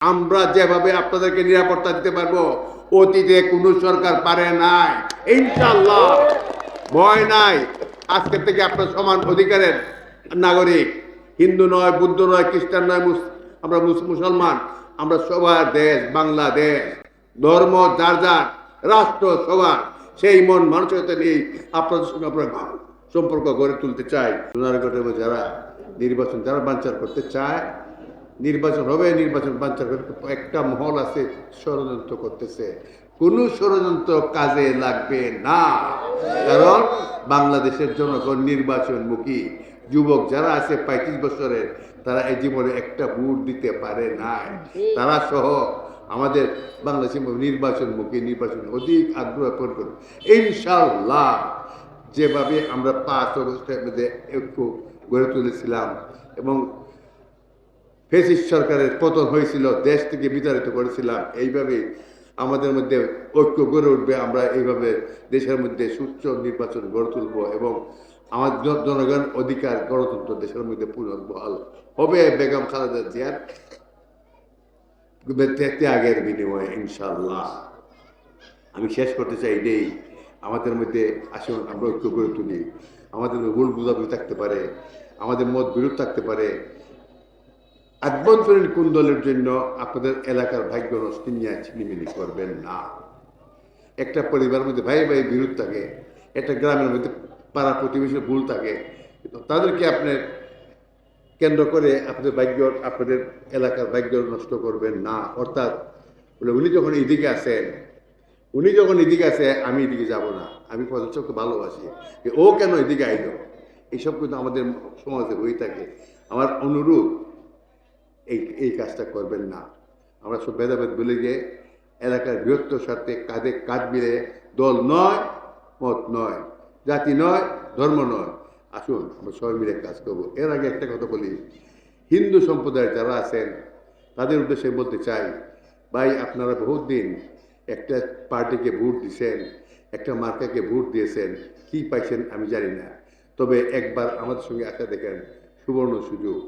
আমরা যেভাবে আপনাদেরকে নিরাপত্তা দিতে পারব, অতীতে কোন সরকার পারে নাই। ইনশাল্লাহ ভয় নাই। আজকে থেকে আপনার সমান অধিকারের নাগরিক। হিন্দু নয়, বুদ্ধ নয়, খ্রিস্টান নয় আমরা মুস- মুসলমান। আমরা সবার দেশ বাংলাদেশ। ধর্ম যার যার, রাষ্ট্র সবার। সেই মন মানসিকতা নিয়ে আপনাদের সঙ্গে আমরা সম্পর্ক গড়ে তুলতে চাই। যারা নির্বাচন, যারা বাঞ্চার করতে চায় নির্বাচন হবে, নির্বাচন বাঞ্চার একটা মহল আছে, ষড়যন্ত্র করতেছে। কোন ষড়যন্ত্র কাজে লাগবে না। কারণ বাংলাদেশের জনগণ নির্বাচনমুখী। যুবক যারা আছে পঁয়ত্রিশ বছরের, তারা এই জীবনে একটা ভোট দিতে পারে নাই। তারা সহ আমাদের বাংলাদেশ নির্বাচনমুখী, নির্বাচন অধিক আগ্রহ প্রকট করবে। ইনশাল্লাহ যেভাবে আমরা পাঁচ অগস্টের মধ্যে একটু গড়ে তুলেছিলাম এবং ফেসিস সরকারের পতন হয়েছিল, দেশ থেকে বিতাড়িত করেছিলাম, এইভাবে আমাদের মধ্যে ঐক্য গড়ে উঠবে, আমরা এইভাবে দেশের মধ্যে সুস্থ নির্বাচন গড়ে তুলব এবং আমার জনগণ অধিকার, গণতন্ত্র দেশের মধ্যে পুনর্বহাল হবে, বেগম খালেদা জিয়ার ত্যাগের বিনিময়ে ইনশাল্লাহ আমি শেষ করতে চাই এটাই আমাদের মধ্যে আসুন, আমরা ঐক্য গড়ে তুলি। আমাদের ভুল বুঝাবুঝি থাকতে পারে, আমাদের মত বিরোধ থাকতে পারে আভ্যন্তরীণ কুন্দলের জন্য আপনাদের এলাকার ভাগ্য নষ্ট নিয়ে ছিনিমিনি করবেন না? একটা পরিবারের মধ্যে ভাই ভাই বিরোধ থাকে, একটা গ্রামের মধ্যে পাড়া প্রতিবেশীর ভুল থাকে তাদেরকে আপনার কেন্দ্র করে আপনাদের ভাগ্য, আপনাদের এলাকার ভাগ্য নষ্ট করবেন না। অর্থাৎ বলে, উনি যখন এদিকে আসেন উনি যখন এদিকে আসে আমি এদিকে যাব না। আমি পদক্ষেপকে ভালোবাসি। ও কেন এদিকে আইলো? এইসব কিন্তু আমাদের সমাজে হয়ে থাকে। আমার অনুরোধ এই এই কাজটা করবেন না। আমরা সব ভেদাভেদ বলে যে এলাকার বৃহত্তর স্বার্থে কাঁধে কাঁধ মিলে দল নয়, মত নয়, জাতি নয়, ধর্ম নয়। আসুন, আমরা সবাই মিলে কাজ করব। এর আগে একটা কথা বলি। হিন্দু সম্প্রদায়ের যারা আছেন, তাদের উদ্দেশ্যে বলতে চাই, ভাই, আপনারা বহুত দিন একটা পার্টিকে ভোট দিয়েছেন একটা মার্কাকে ভোট দিয়েছেন, কি পাইছেন আমি জানি না। তবে একবার আমাদের সঙ্গে আসা দেখেন, সুবর্ণ সুযোগ।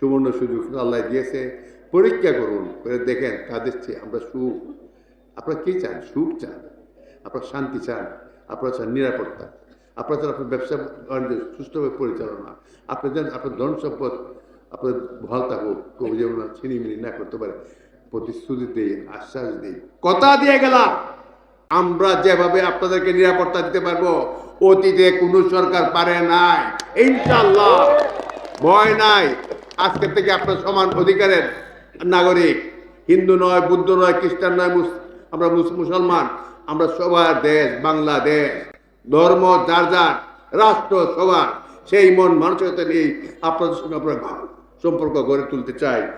সুবর্ণ সুযোগ আল্লাহ দিয়েছে, পরীক্ষা করুন, করে দেখেন কাদের চেয়ে আমরা সুখ। আপনারা কী চান? সুখ চান। আপনার শান্তি চান। আপনারা চান নিরাপত্তা। আপনারা চান আপনার ব্যবসা বাণিজ্য সুস্থভাবে পরিচালনা। আপনি চান আপনার ধন সম্পদ আপনার ভালো থাকুক কেউ যেন না ছিনিমিনি না করতে পারে, প্রতিশ্রুতি দিই, আশ্বাস দিই। কথা দিয়ে গেলাম। আমরা যেভাবে আপনাদেরকে নিরাপত্তা দিতে পারব, অতীতে কোনো সরকার পারে নাই। ইনশাল্লাহ ভয় নাই। আজকে থেকে আপনার সমান অধিকারের নাগরিক। হিন্দু নয়, বুদ্ধ নয়, খ্রিস্টান নয় আমরা মুস- মুসলমান। আমরা সবার দেশ বাংলাদেশ। ধর্ম যার যার, রাষ্ট্র সবার। সেই মন মানসিকতা নিয়েই আপনাদের সঙ্গে আমরা সম্পর্ক গড়ে তুলতে চাই।